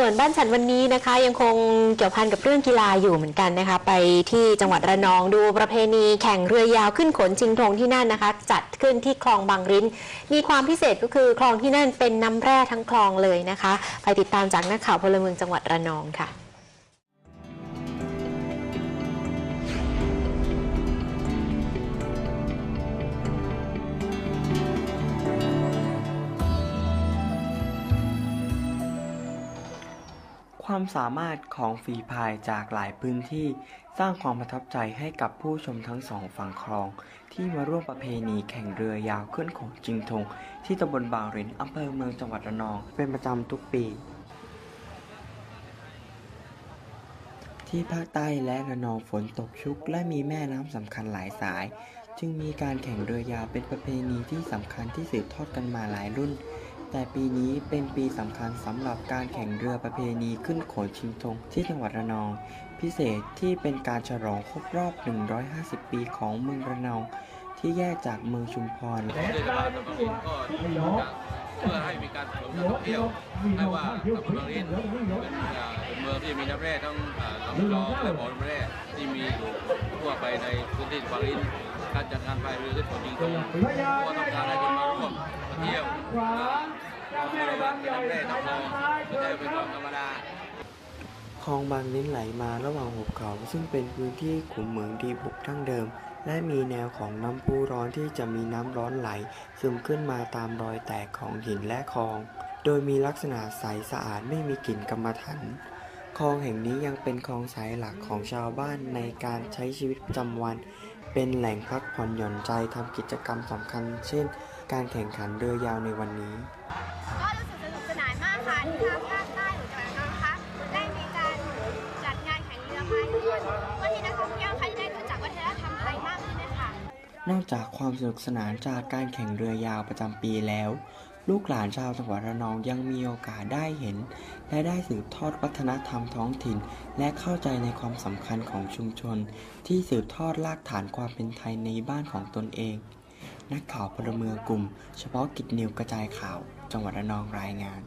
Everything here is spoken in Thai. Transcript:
ส่วนบ้านฉันวันนี้นะคะยังคงเกี่ยวพันกับเรื่องกีฬาอยู่เหมือนกันนะคะ ไปที่จังหวัดระนองดูประเพณีแข่งเรือยาวขึ้นขนชิงธงที่นั่นนะคะ จัดขึ้นที่คลองบางริ้น มีความพิเศษก็คือคลองที่นั่นเป็นน้ำแร่ทั้งคลองเลยนะคะ ไปติดตามจากนักข่าวพลเมืองจังหวัดระนองค่ะ ความสามารถของฝีพายจากหลายพื้นที่สร้างความประทับใจให้กับผู้ชมทั้งสองฝั่งคลอง ที่มาร่วมประเพณีแข่งเรือยาวขึ้นของจิงทง ที่ตำบลบางรินอำเภอเมืองจังหวัดระนอง เป็นประจำทุกปี ที่ภาคใต้และระนองฝนตกชุก และมีแม่น้ำสำคัญหลายสาย จึงมีการแข่งเรือยาวเป็นประเพณีที่สำคัญที่สืบทอดกันมาหลายรุ่น แต่ปีนี้เป็นปีสำคัญสำหรับการแข่งเรือประเพณีขึ้นโขนชิงธงที่จังหวัดระนอง พิเศษที่เป็นการฉลองครบรอบ 150 ปีของเมืองระนอง ที่แยกจากเมืองชุมพร เพื่อให้มีการเสริมการท่องเที่ยวให้ว่าตำบลบางริ้นเป็นเป็นเมืองที่มีน้ำแร่ทั้งอ่าลำคลองและบ่อน้ำแร่ที่มีอยู่ทั่วไปในพื้นที่บางริ้นการจัดงานพายเรือขึ้นของจริงตรงก็ต้องการให้คนมาร่วมมาเที่ยวเราไม่ได้ว่าเป็นน้ำแร่น้ำคลองไม่ใช่เป็นคลองธรรมดาคลองบางลิ้นไหลมาระหว่างหุบเขาซึ่งเป็นพื้นที่ขุมเหมืองดีบุกดั้งเดิม และมีแนวของน้ำพุร้อนที่จะมีน้ำร้อนไหล ซึมขึ้นมาตามรอยแตกของหินและคลอง โดยมีลักษณะใสสะอาดไม่มีกลิ่นกรรมฐานคลองแห่งนี้ยังเป็นคลองสายหลักของชาวบ้านในการใช้ชีวิตประจำวัน เป็นแหล่งพักผ่อนหย่อนใจทำกิจกรรมสำคัญ เช่น การแข่งขันเรือยาวในวันนี้ นอกจากความสนุกสนานจากการแข่งเรือยาวประจำปีแล้ว ลูกหลานชาวจังหวัดระนองยังมีโอกาสได้เห็น และได้สืบทอดวัฒนธรรมท้องถิ่น และเข้าใจในความสำคัญของชุมชน ที่สืบทอดรากฐานความเป็นไทยในบ้านของตนเอง นักข่าวพลเมืองกลุ่ม เฉพาะกิจนิวกระจายข่าว จังหวัดระนองรายงาน